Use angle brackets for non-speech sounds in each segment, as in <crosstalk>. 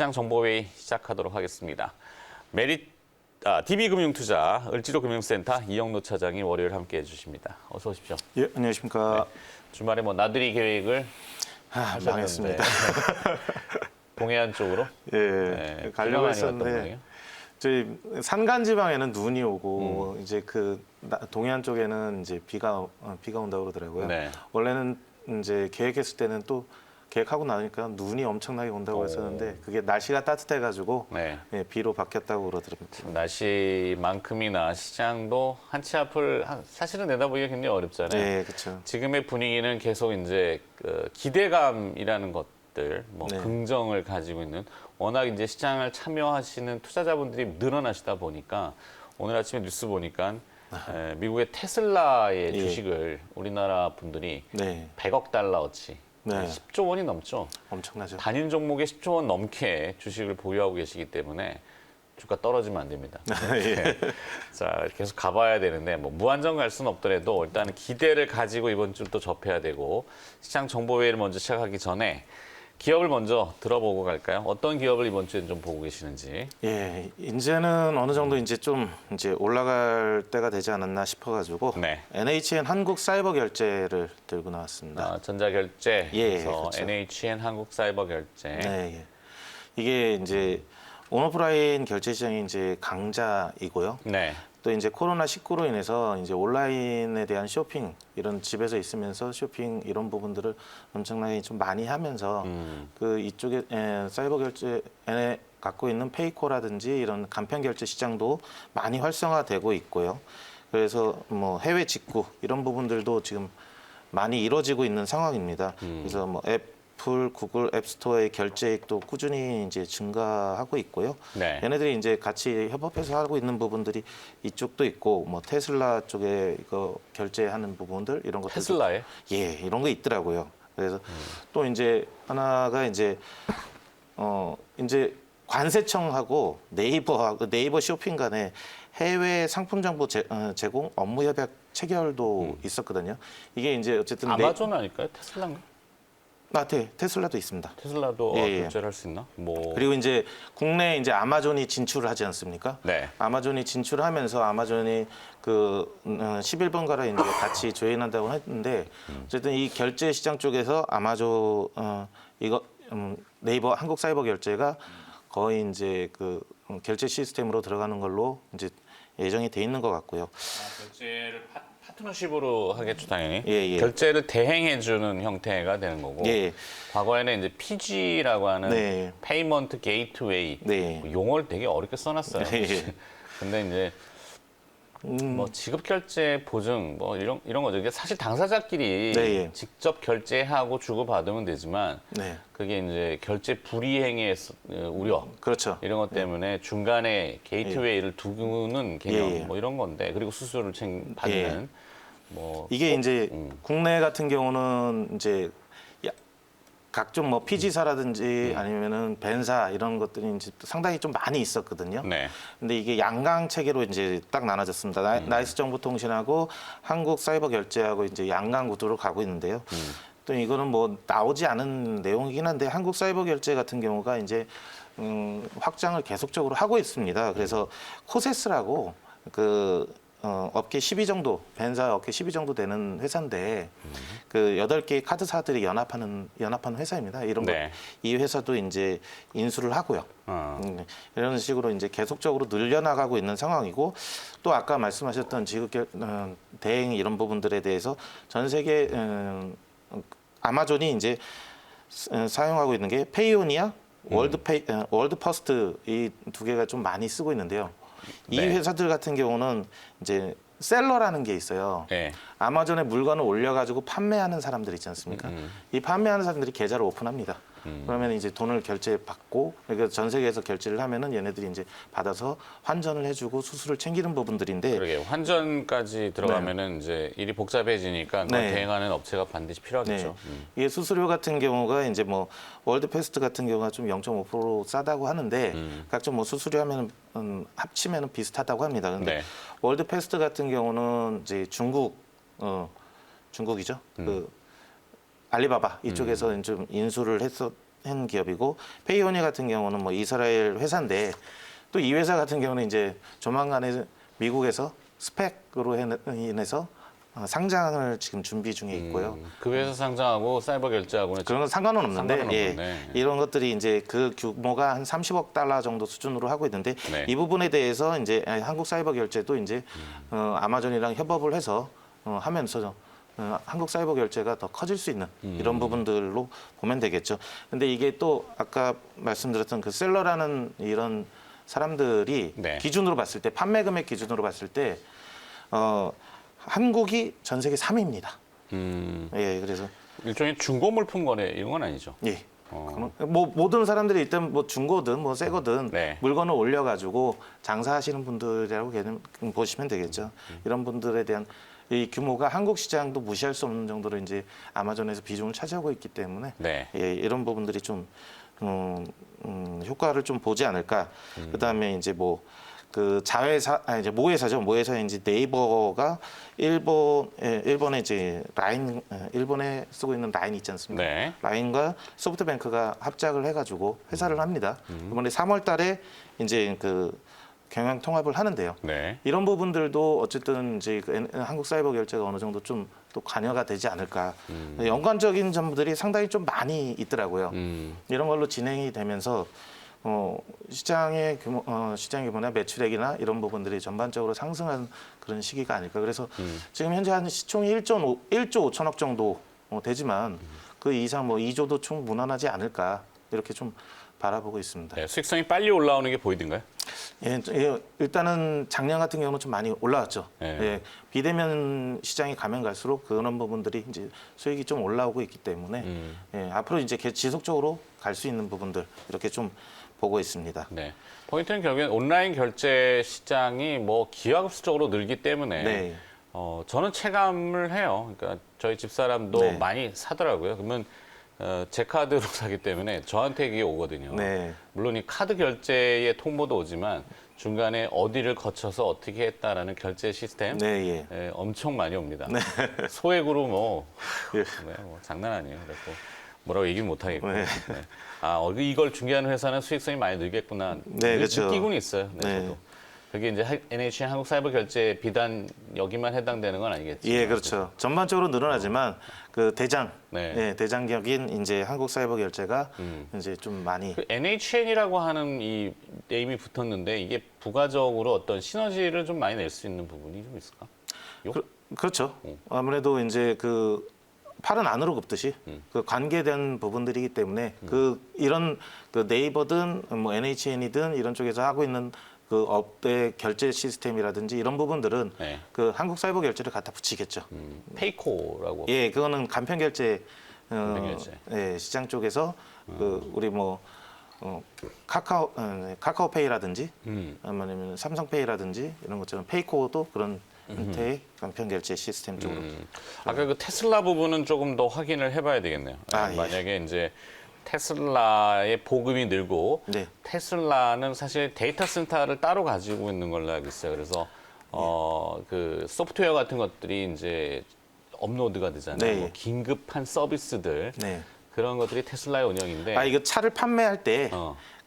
시장 정보회의 시작하도록 하겠습니다. 메리 아, DB금융투자 을지로금융센터 이영노 차장이 월요일 함께 해 주십니다. 어서 오십시오. 예, 안녕하십니까. 주말에 뭐 나들이 계획을 아, 망했습니다. <laughs> 동해안 쪽으로 예, 네, 가려고 많이 왔던 했었는데? 저희 산간 지방에는 눈이 오고 음. 이제 그 나- 동해안 쪽에는 이제 비가 어, 비가 온다고 그러더라고요. 네. 원래는 이제 계획했을 때는 또 계획하고 나니까 눈이 엄청나게 온다고 오. 했었는데 그게 날씨가 따뜻해가지고 네. 예, 비로 바뀌었다고 그러더랍니다. 날씨만큼이나 시장도 한치 앞을 한- 사실은 내다보기가 굉장히 어렵잖아요. 네, 그렇죠. 지금의 분위기는 계속 이제 그 기대감이라는 것들, 뭐 네. 긍정을 가지고 있는 워낙 이제 시장을 참여하시는 투자자분들이 늘어나시다 보니까 오늘 아침에 뉴스 보니까 에, 미국의 테슬라의 예. 주식을 우리나라 분들이 네, 100억 달러어치, 네. 10조 원이 넘죠. 엄청나죠. 단일 종목에 10조 원 넘게 주식을 보유하고 계시기 때문에 주가 떨어지면 안 됩니다. <laughs> 예. 자 계속 가봐야 되는데 뭐 무한정 갈 수는 없더라도 일단은 기대를 가지고 이번 주또 접해야 되고 시장 정보회의를 먼저 시작하기 전에 기업을 먼저 들어보고 갈까요? 어떤 기업을 이번 주에 좀 보고 계시는지. 예, 이제는 어느 정도 이제 좀 이제 올라갈 때가 되지 않았나 싶어가지고 네. NHN 한국 사이버 결제를 들고 나왔습니다. 아, 전자결제, 예, 그래서 그렇죠. NHN 한국사이버결제. 네, 예. 이게 이제 온오프라인 결제 시장이 이제 강자이고요. 네. 또 이제 코로나 19로 인해서 이제 온라인에 대한 쇼핑 이런 집에서 있으면서 쇼핑 이런 부분들을 엄청나게 좀 많이 하면서 음, 그 이쪽에 에, 사이버 결제 에 갖고 있는 페이코라든지 이런 간편 결제 시장도 많이 활성화되고 있고요. 그래서 뭐 해외 직구 이런 부분들도 지금 많이 이루어지고 있는 상황입니다. 그래서 뭐 애플, 구글 앱스토어의 결제액도 꾸준히 이제 증가하고 있고요. 네. 얘네들이 이제 같이 협업해서 하고 있는 부분들이 이쪽도 있고 뭐 테슬라 쪽에 이거 결제하는 부분들 이런 것들 테슬라에 예, 이런 거 있더라고요. 그래서 또 이제 하나가 이제 어 이제 관세청하고 네이버하고 네이버 쇼핑 간에 해외 상품 정보 제, 어, 제공 업무 협약 체결도 있었거든요. 이게 이제 어쨌든 네- 아마존 아닐까요? 테슬라인가? 아, 네, 테슬라도 있습니다. 테슬라도 예, 어, 예. 결제를 할 수 있나? 뭐 그리고 이제 국내에 이제 아마존이 진출을 하지 않습니까? 네. 아마존이 진출하면서 아마존이 그 어, 11번가를 이제 같이 조인한다고 했는데 어쨌든 이 결제 시장 쪽에서 아마존 어, 이거 음, 네이버 한국 사이버 결제가 거의 이제 그 음, 결제 시스템으로 들어가는 걸로 이제 예정이 돼 있는 것 같고요. 아, 결제를 파, 파트너십으로 하겠죠 당연히. 예, 예. 결제를 대행해주는 형태가 되는 거고. 예. 과거에는 이제 PG라고 하는 네. 페이먼트 게이트웨이 네. 뭐 용어를 되게 어렵게 써놨어요. 네. <laughs> 근데 이제 음, 뭐 지급 결제 보증 뭐 이런 이런 거죠. 이게 사실 당사자끼리 네, 예. 직접 결제하고 주고 받으면 되지만 네, 그게 이제 결제 불이행의 어, 우려 그렇죠. 이런 것 때문에 중간에 게이트웨이를 두는 개념 예, 예. 뭐 이런 건데 그리고 수수료를 챙 받는 뭐 이게 이제 음. 국내 같은 경우는 이제 야- 각종 뭐 피지사라든지 음. 아니면은 벤사 이런 것들이 이제 상당히 좀 많이 있었거든요. 네. 근데 이게 양강 체계로 이제 딱 나눠졌습니다. 음. 나, 이스 정보통신하고 한국 사이버 결제하고 이제 양강 구도로 가고 있는데요. 음. 또 이거는 뭐 나오지 않은 내용이긴 한데 한국 사이버 결제 같은 경우가 이제 음, 확장을 계속적으로 하고 있습니다. 그래서 코세스라고 그 어, 업계 10위 정도, 벤사 업계 10위 정도 되는 회사인데 그 여덟 개의 카드사들이 연합하는 연합한 회사입니다. 이런 네. 것, 이 회사도 이제 인수를 하고요. 어. 음, 이런 식으로 이제 계속적으로 늘려나가고 있는 상황이고 또 아까 말씀하셨던 지급 결- 어, 대행 이런 부분들에 대해서 전 세계 음, 아마존이 이제 스- 어, 사용하고 있는 게 페이오니아, 월드 페이, 어, 월드 퍼스트 이 두 개가 좀 많이 쓰고 있는데요. 이 네. 회사들 같은 경우는 이제 셀러라는 게 있어요. 네. 아마존에 물건을 올려가지고 판매하는 사람들 있지 않습니까? 음. 이 판매하는 사람들이 계좌를 오픈합니다. 그러면 이제 돈을 결제 받고 그러니까 전 세계에서 결제를 하면은 얘네들이 이제 받아서 환전을 해주고 수수료를 챙기는 부분들인데 그러게 환전까지 들어가면은 이제 일이 복잡해지니까 그걸 네. 대행하는 업체가 반드시 필요하겠죠. 네. 음. 이게 수수료 같은 경우가 이제 뭐 월드 패스트 같은 경우가 좀 0.5% 싸다고 하는데 음. 각종 뭐 수수료 하면 음, 합치면은 비슷하다고 합니다. 근데 네. 월드 패스트 같은 경우는 이제 중국 어 중국이죠. 음. 그 알리바바 이쪽에서 좀 인수를 했었 한 기업이고 페이오니 같은 경우는 뭐 이스라엘 회사인데 또 이 회사 같은 경우는 이제 조만간에 미국에서 스펙으로 해- 인해서 어, 상장을 지금 준비 중에 있고요. 음, 그 회사 상장하고 사이버 결제하고는 그런 건 상관은 없는데 상관은 예, 없네. 이런 것들이 이제 그 규모가 한 30억 달러 정도 수준으로 하고 있는데 네. 이 부분에 대해서 이제 한국 사이버 결제도 이제 어, 아마존이랑 협업을 해서 어, 하면서 어, 한국 사이버 결제가 더 커질 수 있는 이런 음. 부분들로 보면 되겠죠. 근데 이게 또 아까 말씀드렸던 그 셀러라는 이런 사람들이 네. 기준으로 봤을 때 판매 금액 기준으로 봤을 때 어, 한국이 전 세계 3위입니다. 음, 예, 그래서 일종의 중고 물품 거래 이런 건 아니죠. 예. 어. 그럼 뭐 모든 사람들이 일단 뭐 중고든 뭐 새거든 네. 물건을 올려가지고 장사하시는 분들이라고 보시면 되겠죠. 음. 이런 분들에 대한 이 규모가 한국 시장도 무시할 수 없는 정도로 이제 아마존에서 비중을 차지하고 있기 때문에 네. 예, 이런 부분들이 좀 음, 음, 효과를 좀 보지 않을까. 그다음에 이제 뭐 그 자회사 아 이제 모회사죠. 모회사인지 네이버가 일본 예, 일본에 이제 라인 예, 일본에 쓰고 있는 라인 있지 않습니까? 네. 라인과 소프트뱅크가 합작을 해가지고 회사를 합니다. 이번에 3월달에 이제 그 경영 통합을 하는데요. 네. 이런 부분들도 어쨌든 이제 그 엔- 한국 사이버 결제가 어느 정도 좀 또 관여가 되지 않을까. 연관적인 점들이 상당히 좀 많이 있더라고요. 음, 이런 걸로 진행이 되면서 어, 시장의 규모, 어, 시장 규모나 매출액이나 이런 부분들이 전반적으로 상승한 그런 시기가 아닐까. 그래서 지금 현재 한 시총이 1조 1조 5천억 정도 어, 되지만 그 이상 뭐 2조도 충 무난하지 않을까 이렇게 좀 바라보고 있습니다. 네. 수익성이 빨리 올라오는 게 보이던가요? 예, 예, 일단은 작년 같은 경우는 좀 많이 올라왔죠. 네. 예, 비대면 시장이 가면 갈수록 그런 부분들이 이제 수익이 좀 올라오고 있기 때문에 음. 예, 앞으로 이제 계- 지속적으로 갈 수 있는 부분들 이렇게 좀 보고 있습니다. 네. 포인트는 결국엔 온라인 결제 시장이 뭐 기하급수적으로 늘기 때문에 네. 어, 저는 체감을 해요. 그러니까 저희 집사람도 네. 많이 사더라고요. 그러면 어, 제 카드로 <laughs> 사기 때문에 저한테 이게 오거든요. 네. 물론 이 카드 결제의 통보도 오지만 중간에 어디를 거쳐서 어떻게 했다라는 결제 시스템 네, 예. 예, 엄청 많이 옵니다. <laughs> 소액으로 뭐, <laughs> 예. 네, 뭐 장난 아니에요. 그래서 뭐라고 얘기는 못 하겠고. 네. 네. 아 어, 이걸 중개하는 회사는 수익성이 많이 늘겠구나. 네, 느- 그렇죠. 느끼고는 있어요. 네, 네. 저도. 그게 이제 하- NHN 한국 사이버 결제 비단 여기만 해당되는 건 아니겠지. 예, 그렇죠. 전반적으로 늘어나지만 그 대장, 네. 예, 대장격인 이제 한국 사이버 결제가 음. 이제 좀 많이 그 NHN이라고 하는 이 네임이 붙었는데 이게 부가적으로 어떤 시너지를 좀 많이 낼 수 있는 부분이 좀 있을까? 요? 그, 그렇죠. 음. 아무래도 이제 그 팔은 안으로 굽듯이 음. 그 관계된 부분들이기 때문에 그 이런 그 네이버든 뭐 NHN이든 이런 쪽에서 하고 있는 그 업의 결제 시스템이라든지 이런 부분들은 네. 그 한국 사이버 결제를 갖다 붙이겠죠. 음, 페이코라고. 예, 그거는 간편 결제, 어, 간편 결제. 예, 시장 쪽에서 그 우리 뭐 어, 카카오 어, 네, 카카오페이라든지 음. 아니면 삼성페이라든지 이런 것처럼 페이코도 그런 형태의 간편 결제 시스템 쪽으로 음. 아까 그 테슬라 부분은 조금 더 확인을 해봐야 되겠네요. 아, 예. 만약에 이제 테슬라의 보급이 늘고 네. 테슬라는 사실 데이터 센터를 따로 가지고 있는 걸로 알고 있어요. 그래서 어, 그 소프트웨어 같은 것들이 이제 업로드가 되잖아요. 네. 뭐 긴급한 서비스들 네. 그런 것들이 테슬라의 운영인데. 아 이거 차를 판매할 때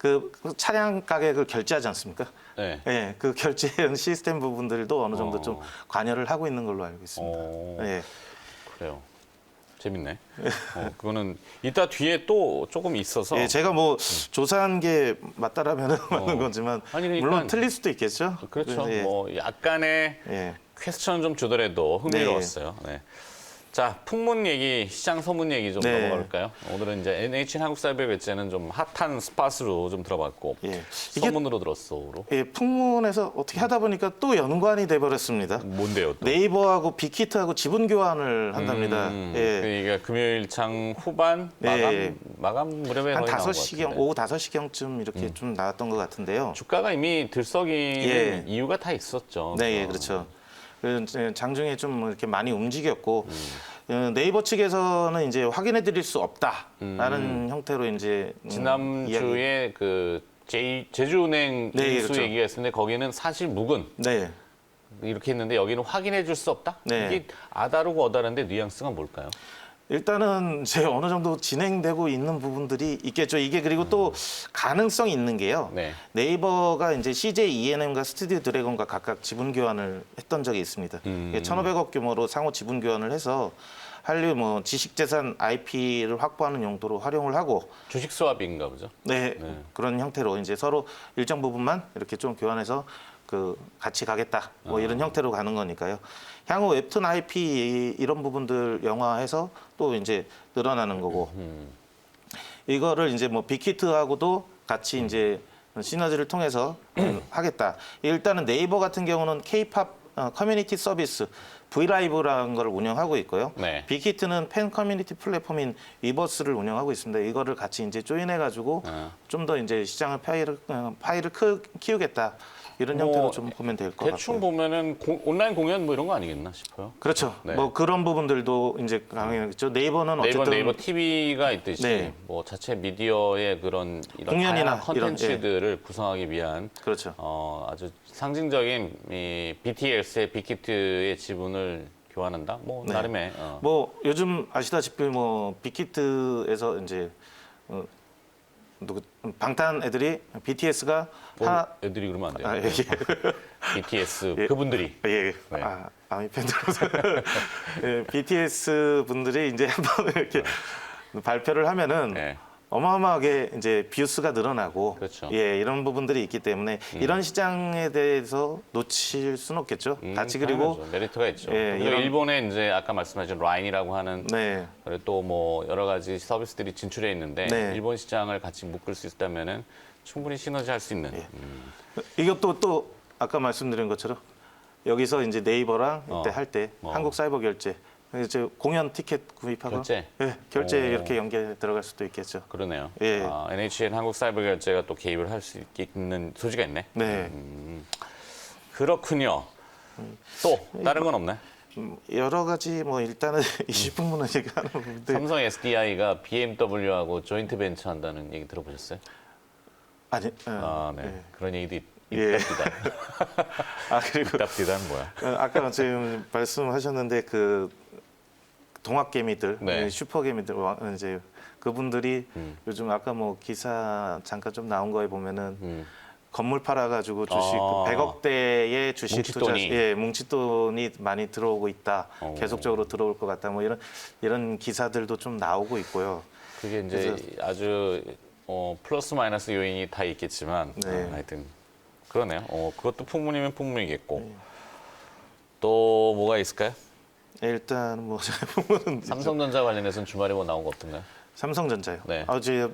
그 어, 차량 가격을 결제하지 않습니까? 네. 예, 그 결제 <laughs> 시스템 부분들도 어느 정도 어. 좀 관여를 하고 있는 걸로 알고 있습니다. 어, 예. 그래요. 재밌네. 어, 그거는 이따 뒤에 또 조금 있어서. 예, 제가 뭐 조사한 게 맞다라면 맞는 어. 거지만 아니, 그러니까- 물론 틀릴 수도 있겠죠. 그렇죠. 예. 뭐 약간의 예. 퀘스천 좀 주더라도 흥미로웠어요. 네. 자, 풍문 얘기, 시장 소문 얘기 좀 네. 넘어가 볼까요? 오늘은 이제 NHN 한국사이버 결제는 좀 핫한 스팟으로 좀 들어봤고 예. 이게 소문으로 들었어로 예, 풍문에서 어떻게 하다 보니까 또 연관이 돼 버렸습니다. 뭔데요? 또? 네이버하고 빅히트하고 지분 교환을 한답니다. 음, 예. 그러니까 금요일 장 후반 예, 마감 예. 마감 무렵에 한 거의 나온 것 5시경, 같은데. 오후 5시경쯤 이렇게 좀 나왔던 것 같은데요. 주가가 이미 들썩이는 예. 이유가 다 있었죠. 네, 예, 어. 그렇죠. 그 장중에 좀 이렇게 많이 움직였고 음. 어, 네이버 측에서는 이제 확인해 드릴 수 없다라는 형태로 이제 음, 이야기- 지난주에 그 제, 제주은행 네, 인수 그렇죠. 얘기가 있었는데 거기는 사실 묵은 네. 이렇게 했는데 여기는 확인해 줄 수 없다? 네. 이게 아다르고 어다른데 뉘앙스가 뭘까요? 일단은 이제 어느 정도 진행되고 있는 부분들이 있겠죠. 이게 그리고 또 가능성이 있는 게요. 네. 네이버가 이제 CJ ENM과 스튜디오 드래곤과 각각 지분 교환을 했던 적이 있습니다. 음. 이게 1,500억 규모로 상호 지분 교환을 해서 한류 뭐 지식재산 IP를 확보하는 용도로 활용을 하고 주식 스왑인가 보죠. 네, 네. 그런 형태로 이제 서로 일정 부분만 이렇게 좀 교환해서 그 같이 가겠다 뭐 이런 아. 형태로 가는 거니까요. 향후 웹툰 IP 이런 부분들 영화해서 또 이제 늘어나는 거고 음. 이거를 이제 뭐 빅히트하고도 같이 음. 이제 시너지를 통해서 <clears throat> 하겠다. 일단은 네이버 같은 경우는 K-팝 어, 커뮤니티 서비스 브이라이브라는 걸 운영하고 있고요. 네. 빅히트는 팬 커뮤니티 플랫폼인 위버스를 운영하고 있습니다. 이거를 같이 이제 조인해 가지고 아. 좀더 이제 시장을 파일을 어, 파일을 크, 키우겠다. 이런 뭐, 형태로 좀 보면 될것 대충 같고요. 보면은 공- 온라인 공연 뭐 이런 거 아니겠나 싶어요. 그렇죠. 네. 뭐 그런 부분들도 이제 강하겠죠. 네이버는 네이버 어쨌든 네이버 TV가 있듯이 네. 뭐 자체 미디어의 그런 이런 공연이나 다양한 이런, 예. 컨텐츠들을 구성하기 위한 그렇죠. 어, 아주 상징적인 이 BTS의 빅히트의 지분을 교환한다. 뭐 네. 나름의 어, 뭐 요즘 아시다시피 뭐 빅히트에서 이제 어, 누구 방탄 애들이 BTS가 뭐 하나 애들이 그러면 안 돼요. 아, 예, <laughs> BTS <laughs> 예. 그분들이 예, 네. 아, 아미 팬들로서 <laughs> 예, BTS 분들이 이제 한번 이렇게 발표를 하면은 네. 어마어마하게 이제 뷰스가 늘어나고 그렇죠. 예 이런 부분들이 있기 때문에 이런 시장에 대해서 놓칠 수는 없겠죠. 음, 같이 그리고 당연하죠. 메리트가 있죠. 예, 그리고 이런- 일본에 이제 아까 말씀하신 라인이라고 하는 네 그리고 또 뭐 여러 가지 서비스들이 진출해 있는데 네. 일본 시장을 같이 묶을 수 있다면은 충분히 시너지할 수 있는. 예. 음. 이것도 또 아까 말씀드린 것처럼 여기서 이제 네이버랑 어. 이때 할때 어. 한국 사이버 결제 이제 공연 티켓 구입하고 결제? 예, 결제 오. 이렇게 연계 들어갈 수도 있겠죠. 그러네요. 예. 아, NHN 한국 사이버 결제가 또 개입을 할 수 있는 소지가 있네. 네. 그렇군요. 또 다른 건 없나요? 음, 여러 가지 뭐 일단은 음. <laughs> 20분은 얘기하는 부분들 삼성 SDI가 BMW하고 조인트 벤처 한다는 얘기 들어보셨어요? 아니 어, 아, 네. 예. 그런 얘기도 있, 예. 있답니다. <laughs> 아 그리고 <laughs> 있답니다는 뭐야? 어, 아까 지금 말씀하셨는데 그 동학개미들, 네. 네, 슈퍼개미들 와- 이제 그분들이 음. 요즘 아까 뭐 기사 잠깐 좀 나온 거에 보면은 음. 건물 팔아가지고 주식 아. 100억대의 주식 뭉칫돈이. 투자, 예, 뭉칫돈이 많이 들어오고 있다. 어. 계속적으로 들어올 것 같다. 뭐 이런 이런 기사들도 좀 나오고 있고요. 그게 이제 아주 어, 플러스 마이너스 요인이 다 있겠지만 네. 어, 하여튼 그러네요. 어, 그것도 풍문이면 풍문이겠고 네. 또 뭐가 있을까요? 예, 일단 뭐 부분은 삼성전자 관련해서는 주말에 뭐 나온 거 없던가요? 삼성전자요. 네. 아, 제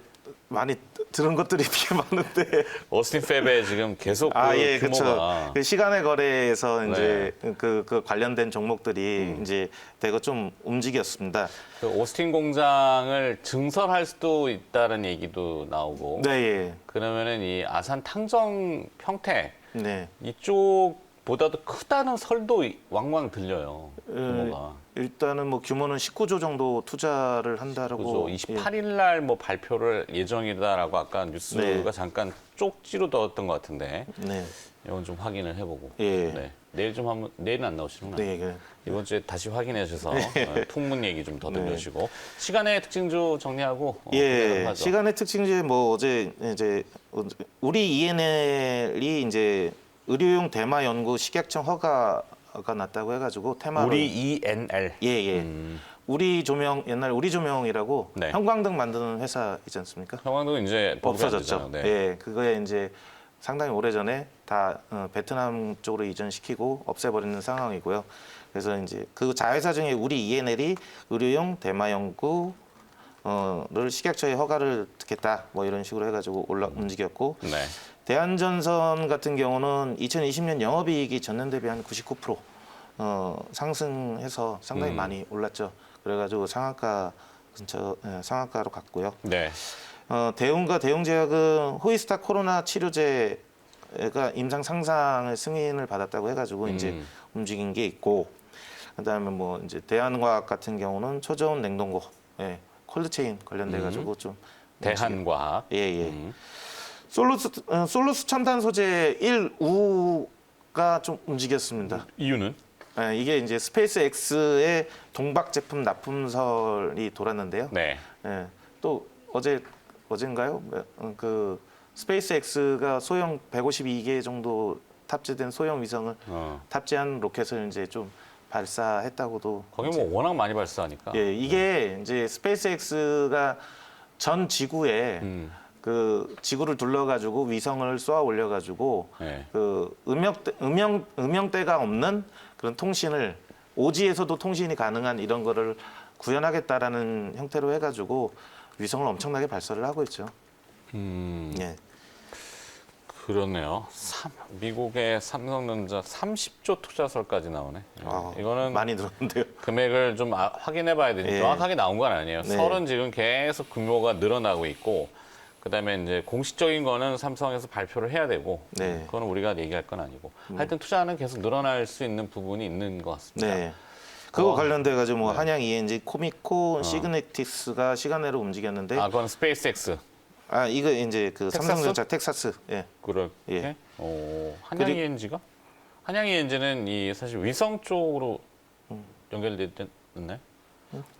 많이 들은 것들이 <laughs> 되게 많은데. 오스틴 팹에 지금 계속 아, 그 예, 그렇죠. 규모가 그 시간의 거래에서 이제 네. 그, 그 관련된 종목들이 음. 이제 대거 좀 움직였습니다. 그 오스틴 공장을 증설할 수도 있다는 얘기도 나오고 네, 예. 그러면은 이 아산 탕정 평택 네. 이쪽 보다도 크다는 설도 왕왕 들려요. 규모가. 일단은 뭐 규모는 19조 정도 투자를 한다라고. 그죠. 28일 날뭐 발표를 예정이다라고 아까 뉴스가 네. 잠깐 쪽지로 넣었던 것 같은데 예. 네. 이건 좀 확인을 해보고. 예. 네. 내일 좀 한번 내일은 안 나오시는구나. 네, 그 이번 주에 다시 확인해 주셔서 어, 풍문 얘기 좀더 네. 들려주시고 시간의 특징주 정리하고 어, 예, 하죠. 시간의 특징제 뭐 어제 이제 우리 ENL이 이제 의료용 대마 연구 식약청 허가가 났다고 해가지고 테마로 우리 ENL. 예, 예. 음. 우리 조명 옛날 우리 조명이라고 네. 형광등 만드는 회사 있지 않습니까? 형광등은 이제 없어졌죠. 네. 예, 그거에 이제 상당히 오래 전에 다 어, 베트남 쪽으로 이전시키고 없애버리는 상황이고요. 그래서 이제 그 자회사 중에 우리 ENL이 의료용 대마 연구 어를 식약처에 허가를 듣겠다 뭐 이런 식으로 해가지고 올라 움직였고 네. 대한전선 같은 경우는 2020년 영업이익이 전년 대비 한 99% 어, 상승해서 상당히 음. 많이 올랐죠. 그래가지고 상한가 근처 예, 상한가로 갔고요. 네. 어, 대웅과 대웅제약은 호이스타 코로나 치료제가 임상 상상을 승인을 받았다고 해가지고 이제 음. 움직인 게 있고 그다음에 뭐 이제 대한과학 같은 경우는 초저온 냉동고 예, 콜드 체인 관련돼 가지고 좀 대한과학. 예, 예. 음. 솔루스 어, 솔루스 첨단 소재 1우가 좀 움직였습니다. 이유는? 예, 이게 이제 스페이스 X의 동박 제품 납품설이 돌았는데요. 네. 예, 또 어제 어젠가요? 어, 그 스페이스 X가 소형 152개 정도 탑재된 소형 위성을 어. 탑재한 로켓을 이제 좀 발사했다고도 거기 뭐 워낙 많이 발사하니까. 예, 이게 이제 스페이스X가 전 지구에 음. 그 지구를 둘러가지고 위성을 쏘아 올려가지고 네. 그 음영 음영 음영대가 없는 그런 통신을 오지에서도 통신이 가능한 이런 거를 구현하겠다라는 형태로 해가지고 위성을 엄청나게 발사를 하고 있죠. 음. 예, 그렇네요. 삼- 미국의 삼성전자 30조 투자설까지 나오네. 아, 이거는 많이 들었는데요. 금액을 좀 아- 확인해 봐야 되니 예. 정확하게 나온 건 아니에요. 네. 설은 지금 계속 규모가 늘어나고 있고, 그다음에 이제 공식적인 거는 삼성에서 발표를 해야 되고, 네. 그거는 우리가 얘기할 건 아니고, 하여튼 투자는 계속 늘어날 수 있는 부분이 있는 것 같습니다. 네. 그거 어. 관련돼 가지고 뭐 한양 ENG, 코미코, 시그네틱스가 시간내로 움직였는데 아, 그건 스페이스X 아 이거 이제 그 텍사스? 삼성전자 텍사스 예. 그렇게. 예. 어, 한양 그리- ENG가? 한양 ENG는 이 사실 위성 쪽으로 음. 연결됐나요?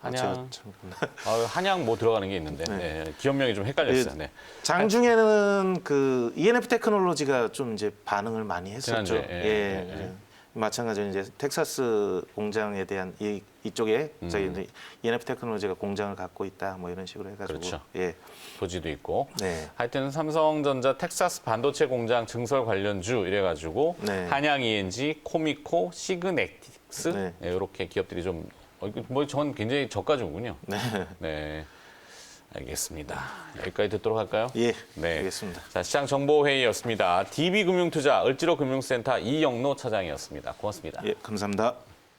아, 제가 한양. 참- <laughs> 아, 한양 뭐 들어가는 게 있는데 네. 기업명이 좀 헷갈렸어요. 네. 장중에는 그 ENF 테크놀로지가 좀 이제 반응을 많이 했었죠. 지난주에, 예, 예, 예. 마찬가지로 이제 텍사스 공장에 대한 이 이쪽에 음. 저희 이제 ENF 테크놀로지가 공장을 갖고 있다 뭐 이런 식으로 해가지고 그렇죠. 예, 소지도 있고. 네, 하여튼 삼성전자 텍사스 반도체 공장 증설 관련주 이래가지고 네. 한양 ENG, 코미코, 시그넥틱스 네. 네, 이렇게 기업들이 좀 뭐전 굉장히 저가지군요. 네, 네, 알겠습니다. 여기까지 듣도록 할까요? 예, 네. 알겠습니다. 자, 시장 정보 회의였습니다. DB금융투자 을지로 금융센터 이영로 차장이었습니다. 고맙습니다. 예, 감사합니다.